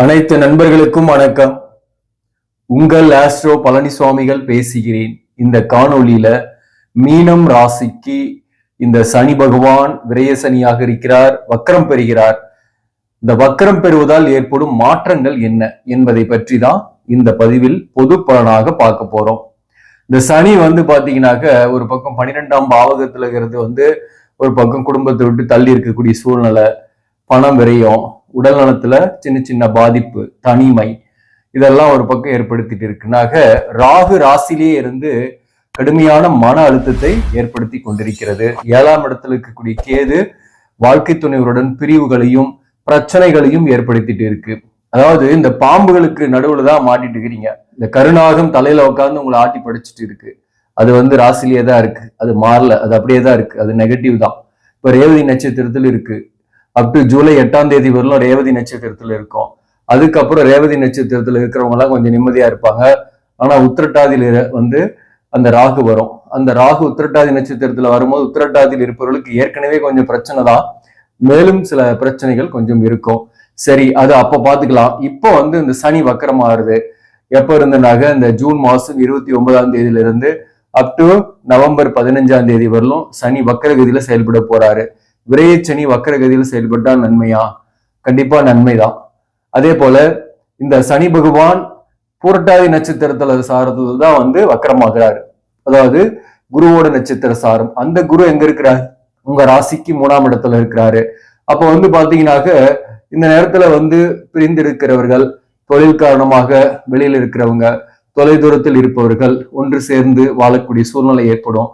அனைத்து நண்பர்களுக்கும் வணக்கம். உங்கள் ஆஸ்ட்ரோ பழனிசுவாமிகள் பேசுகிறேன். இந்த காணொளியில மீனம் ராசிக்கு இந்த சனி பகவான் விரய சனியாக இருக்கிறார் வக்கரம் பெறுகிறார். இந்த வக்கரம் பெறுவதால் ஏற்படும் மாற்றங்கள் என்ன என்பதை பற்றி தான் இந்த பதிவில் பொது பலனாக பார்க்க போறோம். இந்த சனி வந்து பாத்தீங்கன்னாக்க ஒரு பக்கம் பன்னிரெண்டாம் பாவகத்துல இருக்கிறது வந்து ஒரு பக்கம் குடும்பத்தை விட்டு தள்ளி இருக்கக்கூடிய சூழ்நிலை பணம் விரையும் உடல் நலத்துல சின்ன சின்ன பாதிப்பு தனிமை இதெல்லாம் ஒரு பக்கம் ஏற்படுத்திட்டு இருக்குனாக ராகு ராசிலேயே இருந்து கடுமையான மன அழுத்தத்தை ஏற்படுத்தி கொண்டிருக்கிறது. ஏழாம் இடத்துல இருக்கக்கூடிய கேது வாழ்க்கை துணைவருடன் பிரிவுகளையும் பிரச்சனைகளையும் ஏற்படுத்திட்டு இருக்கு. அதாவது இந்த பாம்புகளுக்கு நடுவுல தான் மாட்டிட்டு இருக்கிறீங்க இந்த கருணாகம் தலையில உட்காந்து உங்களை ஆட்டி படிச்சுட்டு இருக்கு. அது வந்து ராசிலேயே தான் இருக்கு. அது மாறல. அது அப்படியே தான் இருக்கு. அது நெகட்டிவ் தான். இப்ப ரேவதி நட்சத்திரத்தில் இருக்கு. அப் டு ஜூலை எட்டாம் தேதி வரலும் ரேவதி நட்சத்திரத்துல இருக்கும். அதுக்கப்புறம் ரேவதி நட்சத்திரத்துல இருக்கிறவங்க எல்லாம் கொஞ்சம் நிம்மதியா இருப்பாங்க. ஆனா உத்திரட்டாதியில வந்து அந்த ராகு வரும். அந்த ராகு உத்திரட்டாதி நட்சத்திரத்துல வரும்போது உத்திரட்டாதியில் இருப்பவர்களுக்கு ஏற்கனவே கொஞ்சம் பிரச்சனை தான். மேலும் சில பிரச்சனைகள் கொஞ்சம் இருக்கும். சரி அது அப்ப பாத்துக்கலாம் இப்போ வந்து இந்த சனி வக்கரமாறுது எப்ப இருந்தனாக இந்த ஜூன் மாசம் இருபத்தி ஒன்பதாம் தேதியில இருந்து அப் டு நவம்பர் பதினஞ்சாம் தேதி வரலும் சனி வக்கரகதியில செயல்பட போறாரு. விரையச்சனி வக்கரகதியில் செயல்பட்டா நன்மையா? கண்டிப்பா நன்மைதான் அதே போல இந்த சனி பகவான் பூரட்டாதி நட்சத்திரத்துல சாரத்துல தான் வந்து வக்கரமாகிறாரு. அதாவது குருவோட நட்சத்திர சாரம். அந்த குரு எங்க இருக்கிறார்? உங்க ராசிக்கு மூணாம் இடத்துல இருக்கிறாரு. அப்ப வந்து பாத்தீங்கன்னாக்க இந்த நேரத்துல வந்து பிரிந்து இருக்கிறவர்கள் தொழில் காரணமாக வெளியில இருக்கிறவங்க தொலைதூரத்தில் இருப்பவர்கள் ஒன்று சேர்ந்து வாழக்கூடிய சூழ்நிலை ஏற்படும்.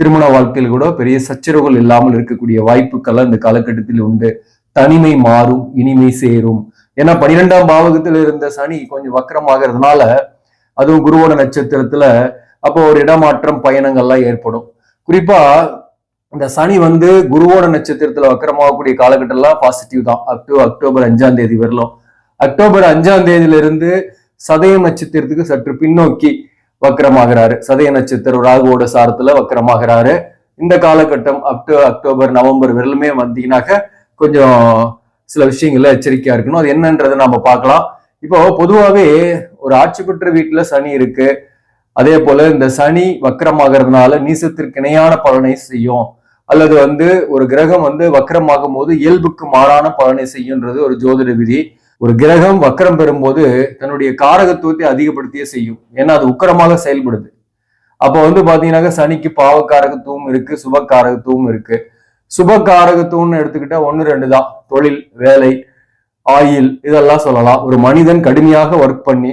திருமண வாழ்க்கையில் கூட பெரிய சச்சரவுகள் இல்லாமல் இருக்கக்கூடிய வாய்ப்புகள் இந்த காலகட்டத்தில் உண்டு. தனிமை மாறும் இனிமை சேரும். ஏன்னா பனிரெண்டாம் பாவகத்தில் இருந்த சனி கொஞ்சம் வக்கரமாகிறதுனால அதுவும் குருவோட நட்சத்திரத்துல அப்போ ஒரு இடமாற்றம் பயணங்கள்லாம் ஏற்படும். குறிப்பா இந்த சனி வந்து குருவோட நட்சத்திரத்துல வக்கரமாகக்கூடிய காலகட்டம்லாம் பாசிட்டிவ் தான். அப் டு அக்டோபர் அஞ்சாம் தேதி வரலாம். அக்டோபர் அஞ்சாம் தேதியிலிருந்து சதய நட்சத்திரத்துக்கு சற்று பின்னோக்கி வக்கரமாகிறாரு. சதய நட்சத்திரம் ராகுவோட சாரத்துல வக்கரமாகிறாரு. இந்த காலகட்டம் அப்டு அக்டோபர் நவம்பர் வரலுமே வந்தீங்கன்னாக்க கொஞ்சம் சில விஷயங்கள்ல எச்சரிக்கையா இருக்கணும். அது என்னன்றதை நாம பார்க்கலாம். இப்போ பொதுவாகவே ஒரு ஆட்சி பெற்ற வீட்டுல சனி இருக்கு. அதே போல இந்த சனி வக்கரமாகிறதுனால நீசத்திற்கு இணையான பலனை செய்யும். அல்லது வந்து ஒரு கிரகம் வந்து வக்கரமாகும் போது இயல்புக்கு மாறான பலனை செய்யுன்றது ஒரு ஜோதிட விதி. ஒரு கிரகம் வக்கரம் பெறும்போது தன்னுடைய காரகத்துவத்தை அதிகப்படுத்தியே செய்யும். ஏன்னா அது உக்கரமாக செயல்படுது. அப்போ வந்து பாத்தீங்கன்னாக்க சனிக்கு பாவக்காரகத்துவம் இருக்கு சுபக்காரகத்துவம் இருக்கு. சுபக்காரகத்துவம்னு எடுத்துக்கிட்டா ஒன்று ரெண்டு தான். தொழில் வேலை ஆயில் இதெல்லாம் சொல்லலாம். ஒரு மனிதன் கடுமையாக ஒர்க் பண்ணி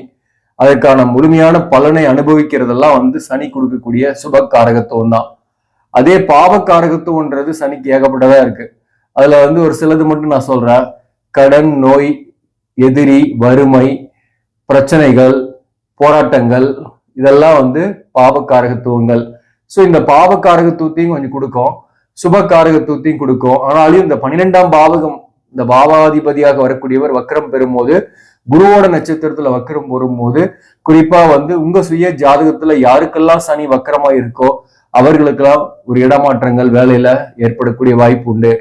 அதற்கான முழுமையான பலனை அனுபவிக்கிறதெல்லாம் வந்து சனி கொடுக்கக்கூடிய சுபக்காரகத்துவம் தான். அதே பாவக்காரகத்துவம்ன்றது சனிக்கு ஏகப்பட்டதா இருக்கு. அதுல வந்து ஒரு சிலது மட்டும் நான் சொல்றேன். கடன் நோய் எதிரி வறுமை பிரச்சனைகள் போராட்டங்கள் இதெல்லாம் வந்து பாவக்காரகத்துவங்கள். ஸோ இந்த பாவக்காரகத்துவத்தையும் கொஞ்சம் கொடுக்கும். சுபக்காரகத்துவத்தையும் கொடுக்கும். ஆனாலும் இந்த பன்னிரெண்டாம் பாவகம் இந்த பாவாதிபதியாக வரக்கூடியவர் வக்கரம் பெறும்போது குருவோட நட்சத்திரத்துல வக்கரம் வரும்போது குறிப்பா வந்து உங்க சுய ஜாதகத்துல யாருக்கெல்லாம் சனி வக்கரமா இருக்கோ அவர்களுக்கெல்லாம் ஒரு இடமாற்றங்கள் வேலையில ஏற்படக்கூடிய வாய்ப்பு உண்டு.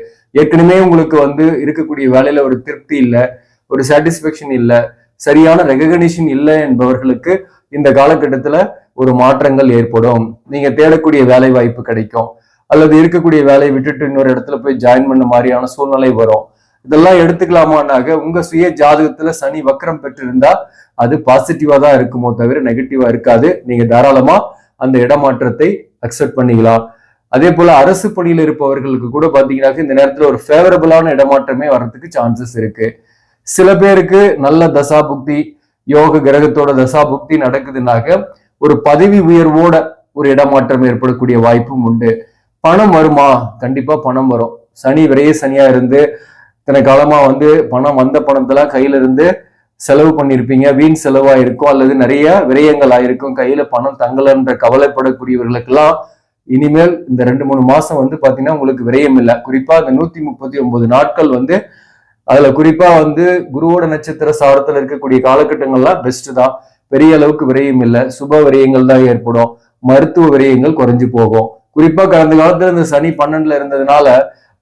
ஏற்கனவே உங்களுக்கு வந்து இருக்கக்கூடிய வேலையில ஒரு திருப்தி இல்லை. ஒரு சாட்டிஸ்பேக்ஷன் இல்லை சரியான ரெகக்னிஷன் இல்லை என்பவர்களுக்கு இந்த காலகட்டத்தில் ஒரு மாற்றங்கள் ஏற்படும். நீங்கள் தேடக்கூடிய வேலை வாய்ப்பு கிடைக்கும். அல்லது இருக்கக்கூடிய வேலையை விட்டுட்டு இன்னொரு இடத்துல போய் ஜாயின் பண்ண மாதிரியான சூழ்நிலை வரும். இதெல்லாம் எடுத்துக்கலாமான்னாக்க உங்க சுய ஜாதகத்துல சனி வக்கரம் பெற்றிருந்தா அது பாசிட்டிவா தான் இருக்குமோ தவிர நெகட்டிவா இருக்காது. நீங்க தாராளமா அந்த இடமாற்றத்தை அக்செப்ட் பண்ணிக்கலாம். அதே போல அரசு பணியில் இருப்பவர்களுக்கு கூட பாத்தீங்கன்னாக்க இந்த நேரத்துல ஒரு ஃபேவரபிளான இடமாற்றமே வர்றதுக்கு சான்சஸ் இருக்கு. சில பேருக்கு நல்ல தசா புக்தி யோக கிரகத்தோட தசா புக்தி நடக்குதுனாக்க ஒரு பதவி உயர்வோட ஒரு இடமாற்றம் ஏற்படக்கூடிய வாய்ப்பும் உண்டு. பணம் வருமா? கண்டிப்பா பணம் வரும். சனி விரைய சனியா இருந்து இத்தனை காலமா வந்து பணம் வந்த பணத்தெல்லாம் கையில இருந்து செலவு பண்ணியிருப்பீங்க வீண் செலவா இருக்கும் அல்லது நிறைய விரயங்கள் ஆயிருக்கும் கையில பணம் தங்கலன்ற கவலைப்படக்கூடியவர்களுக்கெல்லாம் இனிமேல் இந்த ரெண்டு மூணு மாசம் வந்து பாத்தீங்கன்னா உங்களுக்கு விரயம் இல்லை. குறிப்பா இந்த நூத்தி முப்பத்தி ஒன்பது நாட்கள் வந்து அதுல குறிப்பா வந்து குருவோட நட்சத்திர சாரத்துல இருக்கக்கூடிய காலகட்டங்கள்லாம் பெஸ்ட் தான். பெரிய அளவுக்கு விரயம் இல்லை. சுப விரயங்கள் தான் ஏற்படும். மருத்துவ விரயங்கள் குறைஞ்சு போகும். குறிப்பா கடந்த காலத்துல இந்த சனி பன்னெண்டுல இருந்ததுனால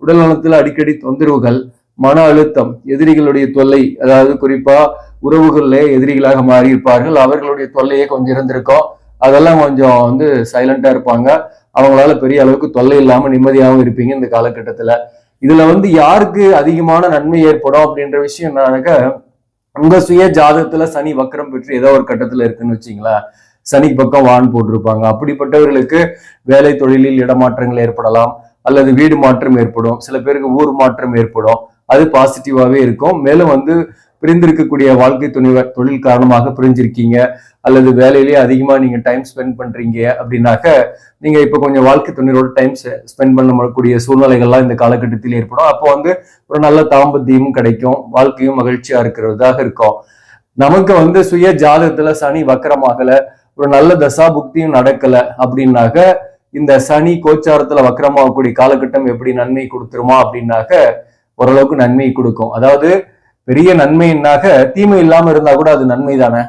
உடல் நலத்துல அடிக்கடி தொந்தரவுகள் மன அழுத்தம் எதிரிகளுடைய தொல்லை அதாவது குறிப்பா உறவுகளிலே எதிரிகளாக மாறி இருப்பார்கள் அவர்களுடைய தொல்லையே கொஞ்சம் இருந்திருக்கும். அதெல்லாம் கொஞ்சம் வந்து சைலண்டா இருப்பாங்க. அவங்களால பெரிய அளவுக்கு தொல்லை இல்லாம நிம்மதியாகவும் இருப்பீங்க இந்த காலகட்டத்துல. இதுல வந்து யாருக்கு அதிகமான நன்மை ஏற்படும் அப்படின்ற விஷயம் என்னன்னாக்க உங்க சுய ஜாதகத்துல சனி வக்கரம் பெற்று ஏதோ ஒரு கட்டத்துல இருக்குன்னு வச்சுங்களேன் சனி பக்கம் வான் போட்டிருப்பாங்க. அப்படிப்பட்டவர்களுக்கு வேலை தொழிலில் இடமாற்றங்கள் ஏற்படலாம். அல்லது வீடு மாற்றம் ஏற்படும். சில பேருக்கு ஊர் மாற்றம் ஏற்படும். அது பாசிட்டிவாவே இருக்கும். மேலும் வந்து பிரிந்திருக்கக்கூடிய வாழ்க்கை துணைவர் தொழில் காரணமாக பிரிஞ்சிருக்கீங்க அல்லது வேலையிலேயே அதிகமாக நீங்கள் டைம் ஸ்பெண்ட் பண்ணுறீங்க அப்படின்னாக்க நீங்கள் இப்போ கொஞ்சம் வாழ்க்கை துணையோட டைம் ஸ்பெண்ட் பண்ணக்கூடிய சூழ்நிலைகள்லாம் இந்த காலகட்டத்தில் ஏற்படும். அப்போ வந்து ஒரு நல்ல தாம்பத்தியமும் கிடைக்கும் வாழ்க்கையும் மகிழ்ச்சியாக இருக்கிறதாக இருக்கும். நமக்கு வந்து சுய ஜாதகத்துல சனி வக்கரமாகலை ஒரு நல்ல தசா புக்தியும் நடக்கலை அப்படின்னாக்க இந்த சனி கோச்சாரத்துல வக்கரமாகக்கூடிய காலகட்டம் எப்படி நன்மை கொடுத்துருமா அப்படின்னாக்க ஓரளவுக்கு நன்மை கொடுக்கும். அதாவது பெரிய நன்மைன்னாக்க தீமை இல்லாம இருந்தா கூட அது நன்மை தானே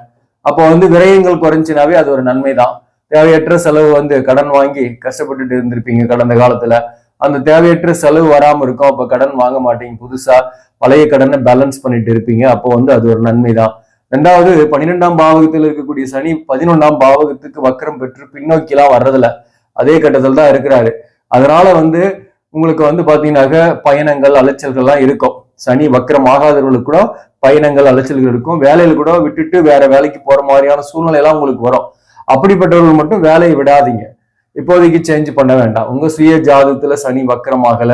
அப்போ வந்து விரயங்கள் குறைஞ்சினாவே அது ஒரு நன்மை தான் தேவையற்ற செலவு வந்து கடன் வாங்கி கஷ்டப்பட்டுட்டு இருந்திருப்பீங்க கடந்த காலத்துல. அந்த தேவையற்ற செலவு வராமல் இருக்கும். அப்போ கடன் வாங்க மாட்டீங்க. புதுசா பழைய கடனை பேலன்ஸ் பண்ணிட்டு இருப்பீங்க. அப்போ வந்து அது ஒரு நன்மை தான் ரெண்டாவது பன்னிரெண்டாம் பாவகத்தில் இருக்கக்கூடிய சனி பதினொன்றாம் பாவகத்துக்கு வக்கரம் பெற்று பின்னோக்கிலாம் வர்றதில்ல. அதே கட்டத்தில் தான் இருக்கிறாரு. அதனால வந்து உங்களுக்கு வந்து பார்த்தீங்கன்னாக்க பயணங்கள் அலைச்சல்கள்லாம் இருக்கும். சனி வக்கரம் ஆகாதவர்களுக்கு கூட பயணங்கள் அலைச்சல்கள் இருக்கும். வேலையில கூட விட்டுட்டு வேற வேலைக்கு போற மாதிரியான சூழ்நிலை எல்லாம் உங்களுக்கு வரும். அப்படிப்பட்டவர்கள் மட்டும் வேலையை விடாதீங்க. இப்போதைக்கு சேஞ்ச் பண்ண வேண்டாம். உங்க சுய ஜாதகத்துல சனி வக்கரமாகல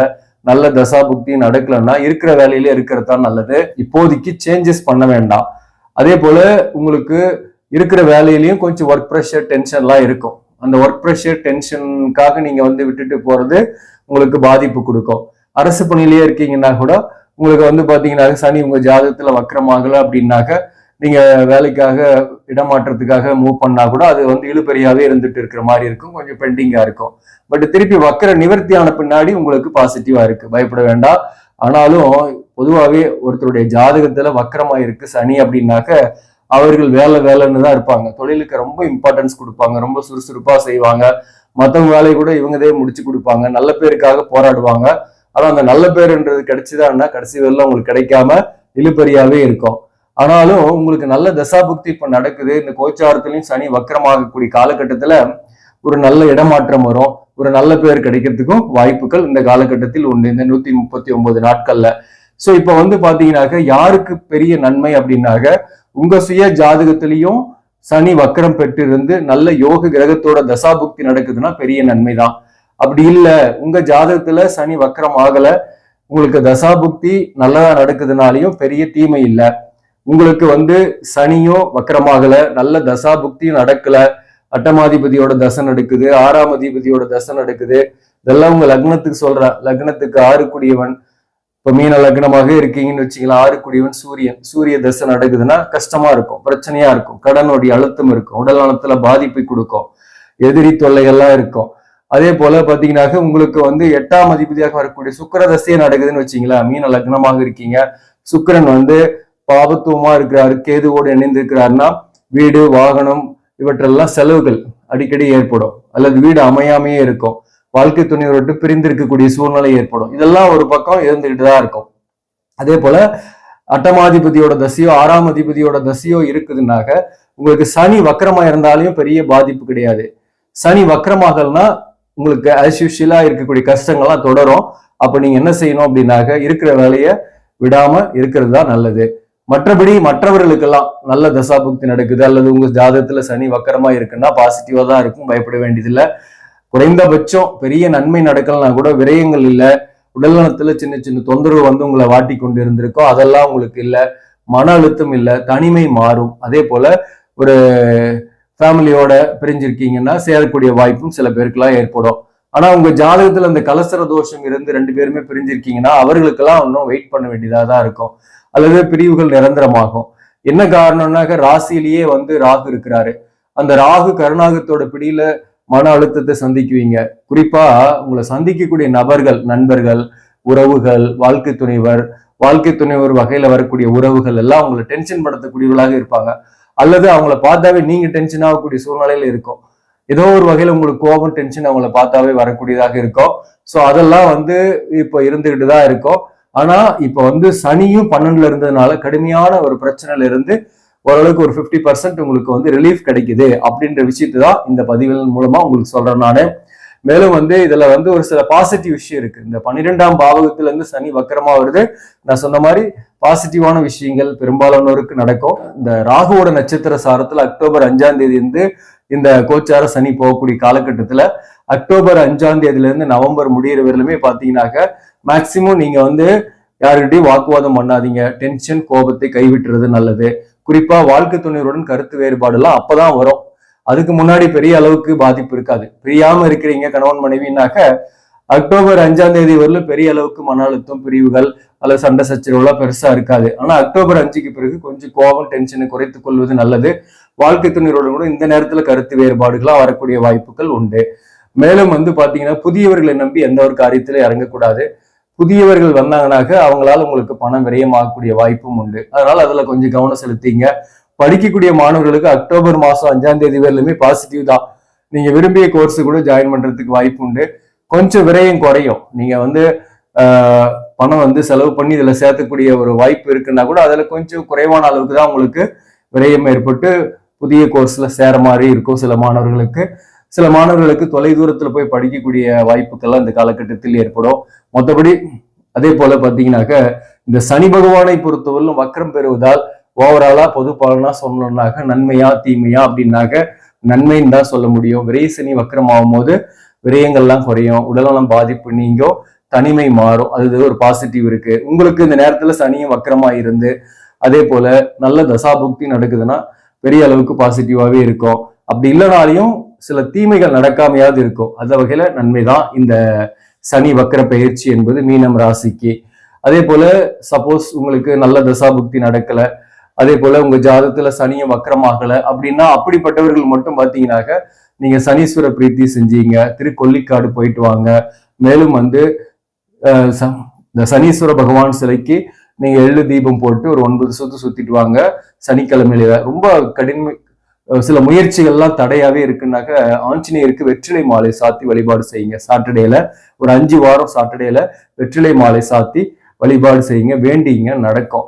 நல்ல தசா புக்தி நடக்கலன்னா இருக்கிற வேலையில இருக்கிறது தான் நல்லது. இப்போதைக்கு சேஞ்சஸ் பண்ண வேண்டாம். அதே போல உங்களுக்கு இருக்கிற வேலையிலையும் கொஞ்சம் ஒர்க் ப்ரெஷர் டென்ஷன்லாம் இருக்கும். அந்த ஒர்க் ப்ரெஷர் டென்ஷனுக்காக நீங்க வந்து விட்டுட்டு போறது உங்களுக்கு பாதிப்பு கொடுக்கும். அரசு பணியிலேயே இருக்கீங்கன்னா கூட உங்களுக்கு வந்து பார்த்தீங்கன்னா சனி உங்கள் ஜாதகத்தில் வக்கரமாகலை அப்படின்னாக்க நீங்கள் வேலைக்காக இடமாற்றத்துக்காக மூவ் பண்ணால் கூட அது வந்து இழுபறியாகவே இருந்துட்டு இருக்கிற மாதிரி இருக்கும். கொஞ்சம் பெண்டிங்காக இருக்கும். பட் திருப்பி வக்கர நிவர்த்தி ஆன பின்னாடி உங்களுக்கு பாசிட்டிவாக இருக்குது பயப்பட வேண்டாம். ஆனாலும் பொதுவாகவே ஒருத்தருடைய ஜாதகத்தில் வக்கரமாக இருக்குது சனி அப்படின்னாக்க அவர்கள் வேலை வேலைன்னு தான் இருப்பாங்க. தொழிலுக்கு ரொம்ப இம்பார்ட்டன்ஸ் கொடுப்பாங்க. ரொம்ப சுறுசுறுப்பாக செய்வாங்க. மற்றவங்க வேலையை கூட இவங்கதே முடிச்சு கொடுப்பாங்க. நல்ல பேருக்காக போராடுவாங்க. ஆனா அந்த நல்ல பேருன்றது கிடைச்சுதான்னா கடைசி வரல உங்களுக்கு கிடைக்காம இழுபறியாவே இருக்கும். ஆனாலும் உங்களுக்கு நல்ல தசாபுக்தி இப்ப நடக்குது. இந்த கோச்சாரத்திலையும் சனி வக்கரமாகக்கூடிய காலகட்டத்துல ஒரு நல்ல இடமாற்றம் வரும். ஒரு நல்ல பேர் கிடைக்கிறதுக்கும் வாய்ப்புகள் இந்த காலகட்டத்தில் உண்டு. இந்த நூத்தி முப்பத்தி ஒன்பது நாட்கள்ல. சோ இப்ப வந்து பாத்தீங்கன்னாக்க யாருக்கு பெரிய நன்மை அப்படின்னாக்க உங்க சுய ஜாதகத்திலையும் சனி வக்கரம் பெற்றிருந்து நல்ல யோக கிரகத்தோட தசாபுக்தி நடக்குதுன்னா பெரிய நன்மை தான் அப்படி இல்லை. உங்க ஜாதகத்துல சனி வக்கரம் ஆகல. உங்களுக்கு தசாபுக்தி நல்லதா நடக்குதுனாலையும் பெரிய தீமை இல்லை. உங்களுக்கு வந்து சனியும் வக்கரமாகல நல்ல தசாபுக்தியும் நடக்கல. அட்டமாதிபதியோட தசை நடக்குது. ஆறாம் அதிபதியோட தசை நடக்குது. இதெல்லாம் உங்க லக்னத்துக்கு சொல்ற. லக்னத்துக்கு ஆறு குடியவன். இப்ப மீன லக்னமாக இருக்கீங்கன்னு வச்சுக்கலாம் ஆறு குடியவன் சூரியன். சூரிய தசை நடக்குதுன்னா கஷ்டமா இருக்கும். பிரச்சனையா இருக்கும். கடனுடைய அழுத்தம் இருக்கும். உடல் நலத்துல பாதிப்பை கொடுக்கும். எதிரி தொல்லைகள்லாம் இருக்கும். அதே போல பாத்தீங்கன்னாக்க உங்களுக்கு வந்து எட்டாம் அதிபதியாக வரக்கூடிய சுக்கர தசையை நடக்குதுன்னு வச்சுங்களா மீன லக்னமாக இருக்கீங்க. சுக்கிரன் வந்து பாபத்துவமா இருக்கிறாரு கேதுவோடு இணைந்திருக்கிறாருன்னா வீடு வாகனம் இவற்றெல்லாம் செலவுகள் அடிக்கடி ஏற்படும். அல்லது வீடு அமையாமையே இருக்கும். வாழ்க்கை துணையை பிரிந்து இருக்கக்கூடிய சூழ்நிலை ஏற்படும். இதெல்லாம் ஒரு பக்கம் இருந்துகிட்டு தான் இருக்கும். அதே போல அட்டமாதிபதியோட தசையோ ஆறாம் அதிபதியோட தசையோ இருக்குதுன்னாக்க உங்களுக்கு சனி வக்கரமா இருந்தாலையும் பெரிய பாதிப்பு கிடையாது. சனி வக்கரமாகல்னா உங்களுக்கு அஸ்யூஷியலா இருக்கக்கூடிய கஷ்டங்கள்லாம் தொடரும். அப்ப நீங்க என்ன செய்யணும் அப்படின்னாக்க இருக்கிற வேலையை விடாம இருக்கிறது தான் நல்லது. மற்றபடி மற்றவர்களுக்கெல்லாம் நல்ல தசாபுக்தி நடக்குது. அல்லது உங்க ஜாதகத்துல சனி வக்கரமா இருக்குன்னா பாசிட்டிவா தான் இருக்கும். பயப்பட வேண்டியதில்லை. குறைந்தபட்சம் பெரிய நன்மை நடக்கலனா கூட விரயங்கள் இல்லை. உடல்நலத்துல சின்ன சின்ன தொந்தரவு வந்து உங்களை வாட்டி கொண்டு இருந்திருக்கோம். அதெல்லாம் உங்களுக்கு இல்லை. மன அழுத்தம் இல்லை. தனிமை மாறும். அதே போல ஒரு ஃபேமிலியோட பிரிஞ்சிருக்கீங்கன்னா சேரக்கூடிய வாய்ப்பும் சில பேருக்குலாம் ஏற்படும். ஆனா உங்க ஜாதகத்துல அந்த கலசர தோஷம் இருந்து ரெண்டு பேருமே பிரிஞ்சிருக்கீங்கன்னா அவர்களுக்கெல்லாம் இன்னும் வெயிட் பண்ண வேண்டியதா தான் இருக்கும். அல்லது பிரிவுகள் நிரந்தரமாகும். என்ன காரணம்னாக்க ராசியிலேயே வந்து ராகு இருக்கிறாரு. அந்த ராகு கருணாகத்தோட பிடியில மன அழுத்தத்தை சந்திக்குவீங்க. குறிப்பா உங்களை சந்திக்கக்கூடிய நபர்கள் நண்பர்கள் உறவுகள் வாழ்க்கை துணைவர் வாழ்க்கை துணைவர் வகையில வரக்கூடிய உறவுகள் எல்லாம் உங்களை டென்ஷன் படுத்தக்கூடியவர்களாக இருப்பாங்க. அல்லது அவங்கள பார்த்தாவே நீங்க டென்ஷன் ஆகக்கூடிய சூழ்நிலையில இருக்கும். ஏதோ ஒரு வகையில உங்களுக்கு கோபம் டென்ஷன் அவங்கள பார்த்தாவே வரக்கூடியதாக இருக்கும். ஸோ அதெல்லாம் வந்து இப்போ இருந்துகிட்டு தான் இருக்கும். ஆனா இப்ப வந்து சனியும் பன்னெண்டுல இருந்ததுனால கடுமையான ஒரு பிரச்சனையில இருந்து ஓரளவுக்கு ஒரு 50% பர்சன்ட் உங்களுக்கு வந்து ரிலீஃப் கிடைக்குது அப்படின்ற விஷயத்தை தான் இந்த பதிவுகள் மூலமா உங்களுக்கு சொல்றேன் நான். மேலும் வந்து இதுல வந்து ஒரு சில பாசிட்டிவ் விஷயம் இருக்கு. இந்த பன்னிரெண்டாம் பாவகத்துல இருந்து சனி வக்கரமா வருது. நான் சொன்ன மாதிரி பாசிட்டிவான விஷயங்கள் பெரும்பாலானோருக்கு நடக்கும். இந்த ராகுவோட நட்சத்திர சாரத்துல அக்டோபர் அஞ்சாம் தேதி இருந்து இந்த கோச்சார சனி போகக்கூடிய காலகட்டத்துல அக்டோபர் அஞ்சாம் தேதியில இருந்து நவம்பர் முடியிற வரையிலுமே பாத்தீங்கன்னாக்க மேக்சிமம் நீங்க வந்து யாருக்கிட்டையும் வாக்குவாதம் பண்ணாதீங்க. டென்ஷன் கோபத்தை கைவிட்டுறது நல்லது. குறிப்பா வாழ்க்கை துணைவருடன் கருத்து வேறுபாடுலாம் அப்பதான் வரும். அதுக்கு முன்னாடி பெரிய அளவுக்கு பாதிப்பு இருக்காது. பிரியாம இருக்கிறீங்க கணவன் மனைவினாக்க அக்டோபர் அஞ்சாம் தேதி வரலும் பெரிய அளவுக்கு மன அழுத்தம் பிரிவுகள் அல்லது சண்டை சச்சரவுலாம் பெருசா இருக்காது. ஆனா அக்டோபர் அஞ்சுக்கு பிறகு கொஞ்சம் கோபம் டென்ஷனை குறைத்துக் கொள்வது நல்லது. வாழ்க்கை துணையோட கூட இந்த நேரத்துல கருத்து வேறுபாடுகளா வரக்கூடிய வாய்ப்புகள் உண்டு. மேலும் வந்து பாத்தீங்கன்னா புதியவர்களை நம்பி எந்த ஒரு காரியத்துல இறங்கக்கூடாது. புதியவர்கள் வந்தாங்கனாக்க அவங்களால உங்களுக்கு பணம் விரயமாகக்கூடிய வாய்ப்பும் உண்டு. அதனால அதுல கொஞ்சம் கவனம் செலுத்திங்க. படிக்கக்கூடிய மாணவர்களுக்கு அக்டோபர் மாசம் அஞ்சாம் தேதி வரையிலுமே பாசிட்டிவ் தான். நீங்க விரும்பிய கோர்ஸ் கூட ஜாயின் பண்றதுக்கு வாய்ப்பு உண்டு. கொஞ்சம் விரயம் குறையும். நீங்க வந்து பணம் வந்து செலவு பண்ணி இதுல சேர்த்தக்கூடிய ஒரு வாய்ப்பு இருக்குன்னா கூட அதுல கொஞ்சம் குறைவான அளவுக்கு தான் உங்களுக்கு விரயம் ஏற்பட்டு புதிய கோர்ஸ்ல சேர மாதிரி இருக்கும் சில மாணவர்களுக்கு. சில மாணவர்களுக்கு தொலைதூரத்தில் போய் படிக்கக்கூடிய வாய்ப்புக்கெல்லாம் இந்த காலகட்டத்தில் ஏற்படும். மற்றபடி அதே போல பார்த்தீங்கன்னாக்க இந்த சனி பகவானை பொறுத்தவரையிலும் வக்கரம் பெறுவதால் ஓவராலா பொது பலனா சொல்லணும்னாக்க நன்மையா தீமையா அப்படின்னாக்க நன்மைன்னு தான் சொல்ல முடியும். விரை சனி வக்ரம் ஆகும்போது விரயங்கள்லாம் குறையும். உடல்நலம் பாதிப்பு நீங்கும் தனிமை மாறும். அது ஒரு பாசிட்டிவ் இருக்கு. உங்களுக்கு இந்த நேரத்துல சனியும் வக்கரமா இருந்து அதே போல நல்ல தசாபுக்தி நடக்குதுன்னா பெரிய அளவுக்கு பாசிட்டிவாவே இருக்கும். அப்படி இல்லைனாலையும் சில தீமைகள் நடக்காமையாவது இருக்கும். அந்த வகையில நன்மைதான் இந்த சனி வக்கர பயிற்சி என்பது மீனம் ராசிக்கு. அதே போல சப்போஸ் உங்களுக்கு நல்ல தசாபுக்தி நடக்கல அதே போல உங்க ஜாதத்துல சனியும் வக்கரமாகல அப்படின்னா அப்படிப்பட்டவர்கள் மட்டும் பாத்தீங்கன்னாக்க நீங்க சனீஸ்வர பிரீத்தி செஞ்சீங்க திருக்கொல்லிக்காடு போயிட்டு வாங்க. மேலும் வந்து ச- இந்த சனீஸ்வர பகவான் சிலைக்கு நீங்க எள்ளு தீபம் போட்டு ஒரு ஒன்பது சுத்து சுத்திட்டு வாங்க. சனிக்கிழமையில ரொம்ப கடிமை சில முயற்சிகள்லாம் தடையாவே இருக்குன்னாக்க ஆஞ்சநேயருக்கு வெற்றிலை மாலை சாத்தி வழிபாடு செய்யுங்க. சாட்டர்டேல ஒரு அஞ்சு வாரம் சாட்டர்டேல வெற்றிலை மாலை சாத்தி வழிபாடு செய்யுங்க. வேண்டிங்க நடக்கும்.